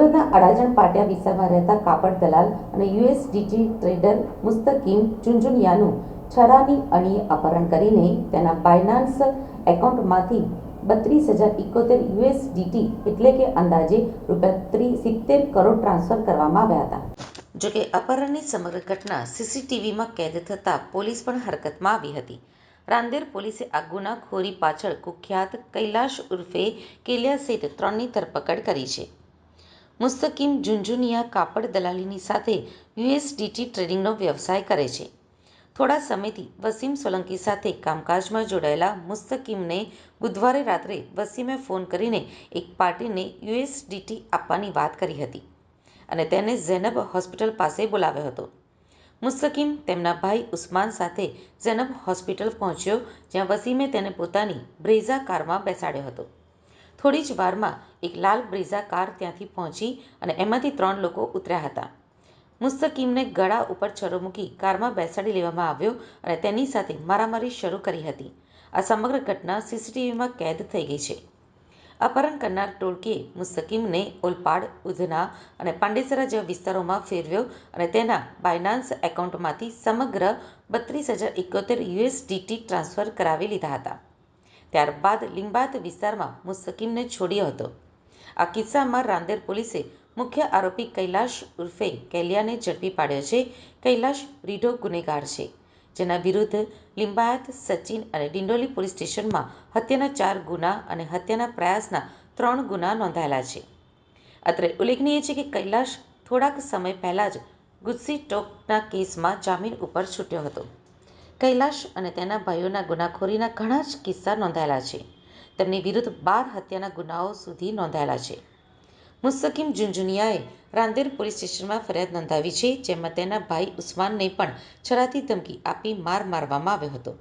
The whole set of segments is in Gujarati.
સુરતના અડાજણ પાટિયા વિસ્તારમાં રહેતા કાપડ દલાલ અને યુએસડીટી ટ્રેડર મુસ્તકીમ ચુંજુનિયાનું છરાની અણીએ અપહરણ કરીને તેના બાયનાન્સ એકાઉન્ટમાંથી બત્રીસ હજાર ઇકોતેર યુએસડીટી એટલે કે અંદાજે રૂપિયા ત્રી સિત્તેર કરોડ ટ્રાન્સફર કરવામાં આવ્યા હતા. જોકે અપહરણની સમગ્ર ઘટના સીસીટીવીમાં કેદ થતાં પોલીસ પણ હરકતમાં આવી હતી. રાંદેર પોલીસે આ ગુનાખોરી પાછળ કુખ્યાત કૈલાશ ઉર્ફે કેલિયા સેઠ ત્રણની ધરપકડ કરી છે. મુસ્તકીમ ઝુંઝુનિયા કાપડ દલાલીની સાથે યુએસડીટી ટ્રેડિંગનો વ્યવસાય કરે છે. થોડા સમયથી વસીમ સોલંકી સાથે કામકાજમાં જોડાયેલા મુસ્તકીમને બુધવારે રાત્રે વસીમે ફોન કરીને એક પાર્ટીને યુએસડીટી આપવાની વાત કરી હતી અને તેને ઝેનબ હોસ્પિટલ પાસે બોલાવ્યો હતો. મુસ્તકીમ તેમના ભાઈ ઉસ્માન સાથે ઝેનબ હોસ્પિટલ પહોંચ્યો, જ્યાં વસીમે તેને પોતાની બ્રેઝા કારમાં બેસાડ્યો હતો. થોડી જ વારમાં એક લાલ બ્રેઝા કાર ત્યાંથી પહોંચી અને એમાંથી ત્રણ લોકો ઉતર્યા હતા. મુસ્તકીમને ગળા ઉપર છરો મૂકી કારમાં બેસાડી લેવામાં આવ્યો અને તેની સાથે મારામારી શરૂ કરી હતી. આ સમગ્ર ઘટના સીસીટીવીમાં કેદ થઈ ગઈ છે. અપહરણ કરનાર ટોળકીએ મુસ્તકીમને ઓલપાડ, ઉધના અને પાંડેસરા જેવા વિસ્તારોમાં ફેરવ્યો અને તેના બાયનાન્સ એકાઉન્ટમાંથી સમગ્ર બત્રીસ હજાર એકોતેર યુએસડીટી ટ્રાન્સફર કરાવી લીધા હતા. ત્યારબાદ લિંબાત વિસ્તારમાં મુસ્તકીમને છોડ્યો હતો. આ કિસ્સામાં રાંદેર પોલીસે મુખ્ય આરોપી કૈલાશ ઉર્ફે કૈલિયાને ઝડપી પાડ્યો છે. કૈલાશ રીઢો ગુનેગાર છે, જેના વિરુદ્ધ લિંબાયત, સચિન અને ડિંડોલી પોલીસ સ્ટેશનમાં હત્યાના ચાર ગુના અને હત્યાના પ્રયાસના ત્રણ ગુના નોંધાયેલા છે. અત્રે ઉલ્લેખનીય છે કે કૈલાશ થોડાક સમય પહેલાં જ ગુસ્સી ટોકના કેસમાં જામીન ઉપર છૂટ્યો હતો. કૈલાશ અને તેના ભાઈઓના ગુનાખોરીના ઘણા જ કિસ્સા નોંધાયેલા છે. તેમની વિરુદ્ધ બાર હત્યાના ગુનાઓ સુધી નોંધાયેલા છે. મુસ્તકીમ ઝુંઝુનિયાએ રાંદેર પોલીસ સ્ટેશનમાં ફરિયાદ નોંધાવી છે, જેમાં તેના ભાઈ ઉસ્માનને પણ છરાથી ધમકી આપી માર મારવામાં આવ્યો હતો.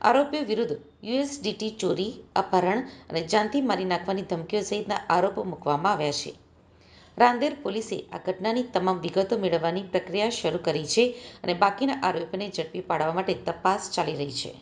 આરોપીઓ વિરુદ્ધ યુએસડીટી ચોરી, અપહરણ અને જાનથી મારી નાખવાની ધમકીઓ સહિતના આરોપો મૂકવામાં આવ્યા છે. રાંદેર પોલીસે આ ઘટનાની તમામ વિગતો મેળવવાની પ્રક્રિયા શરૂ કરી છે અને બાકીના આરોપીઓને ઝડપી પાડવા માટે તપાસ ચાલી રહી છે.